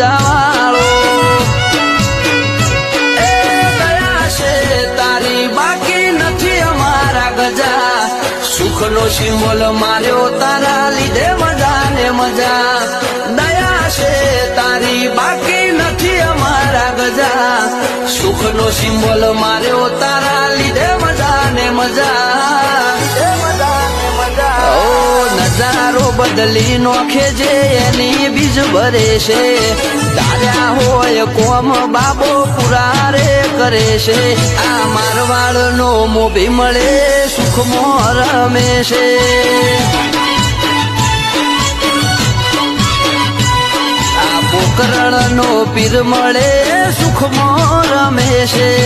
મજાવાળો એ છે તારી બાકી નથી અમારા ગજા સુખનો સિંબોલ માર્યો તારા લીધે મજા ને મજા દયા છે તારી બાકી નથી અમારા ગજા સુખનો સિમ્બોલ માર્યો તારા લીધે મજા ને મજા નજારો બદલી નોખે જે એની બીજ ભરે છે. તાર્યા હોય કોમ બાબો પુરારે કરે છે. આ મારવાડ નો મોભી મળે, સુખમો રમે છે. પોકરણ નો પીર મળે, સુખમો રમે છે.